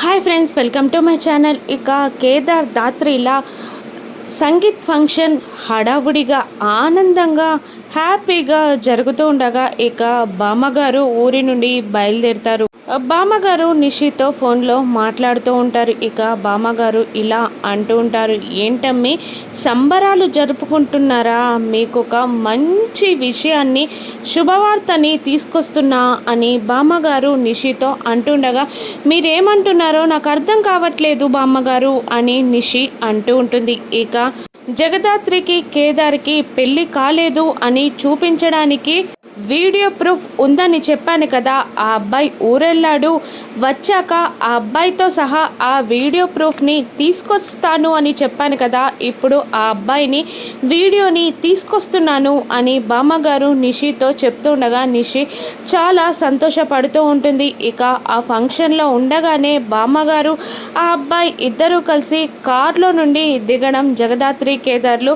Hi friends welcome to my channel ఇక Kedar దాత్రిలా sangeet function హడావుడిగా ఆనందంగా హ్యాపీగా జరుగుతూ ఉండగా ఇక బామ్మగారు ఊరి నుండి బయలుదేరుతారు. బామ్మగారు నిషితో ఫోన్లో మాట్లాడుతూ ఉంటారు. ఇక బామ్మగారు ఇలా అంటూ ఉంటారు. ఏంటమ్మి సంబరాలు జరుపుకుంటున్నారా? మీకు ఒక మంచి విషయాన్ని శుభవార్తని తీసుకొస్తున్నా అని బామ్మగారు నిషితో అంటుండగా మీరేమంటున్నారో నాకు అర్థం కావట్లేదు బామ్మగారు అని నిషి అంటూ ఉంటుంది. ఇక జగదాత్రికి కేదార్కి పెళ్ళి కాలేదు అని చూపించడానికి వీడియో ప్రూఫ్ ఉందని చెప్పాను కదా ఆ అబ్బాయి ఊరెళ్ళాడు. వచ్చాక ఆ అబ్బాయితో సహా ఆ వీడియో ప్రూఫ్ని తీసుకొస్తాను అని చెప్పాను కదా ఇప్పుడు ఆ అబ్బాయిని వీడియోని తీసుకొస్తున్నాను అని బామ్మగారు నిషితో చెప్తుండగా నిషి చాలా సంతోషపడుతూ ఉంటుంది. ఇక ఆ ఫంక్షన్లో ఉండగానే బామ్మగారు ఆ అబ్బాయి ఇద్దరూ కలిసి కార్లో నుండి దిగడం జగదాత్రి కేదార్లు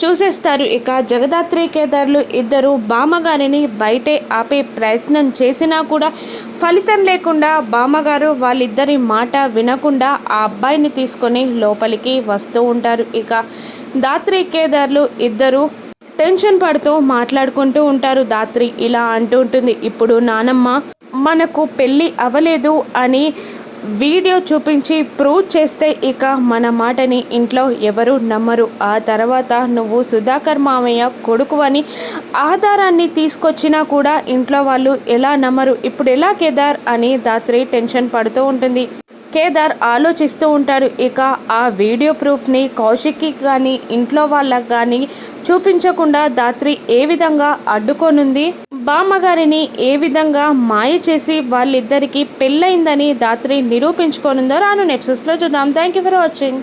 చూసేస్తారు. ఇక జగదాత్రి కేదార్లు ఇద్దరు బామ్మగారిని బయటే ఆపే ప్రయత్నం చేసినా కూడా ఫలితం లేకుండా బామ్మగారు వాళ్ళిద్దరి మాట వినకుండా ఆ అబ్బాయిని తీసుకొని లోపలికి వస్తూ ఉంటారు. ఇక దాత్రి కేదార్లు ఇద్దరు టెన్షన్ పడుతూ మాట్లాడుకుంటూ ఉంటారు. దాత్రి ఇలా అంటూ ఉంటుంది. ఇప్పుడు నానమ్మ మనకు పెళ్ళి అవ్వలేదు అని వీడియో చూపించి ప్రూవ్ చేస్తే ఇక మన మాటని ఇంట్లో ఎవరు నమ్మరు. ఆ తర్వాత నువ్వు సుధాకర్ మామయ్య కొడుకు అని ఆధారాన్ని తీసుకొచ్చినా కూడా ఇంట్లో వాళ్ళు ఎలా నమ్మరు? ఇప్పుడు ఎలా కేదార్ అని దాత్రి టెన్షన్ పడుతూ ఉంటుంది. కేదార్ ఆలోచిస్తూ ఉంటాడు. ఇక ఆ వీడియో ప్రూఫ్ని కౌశిక్కి కానీ ఇంట్లో వాళ్ళకి కానీ చూపించకుండా దాత్రి ఏ విధంగా అడ్డుకోనుంది? బామ్మగారిని ఏ విధంగా మాయ చేసి వాళ్ళిద్దరికీ పెళ్ళయిందని దాత్రి నిరూపించుకోనుందో రాను నెప్సెస్లో చూద్దాం. Thank you for watching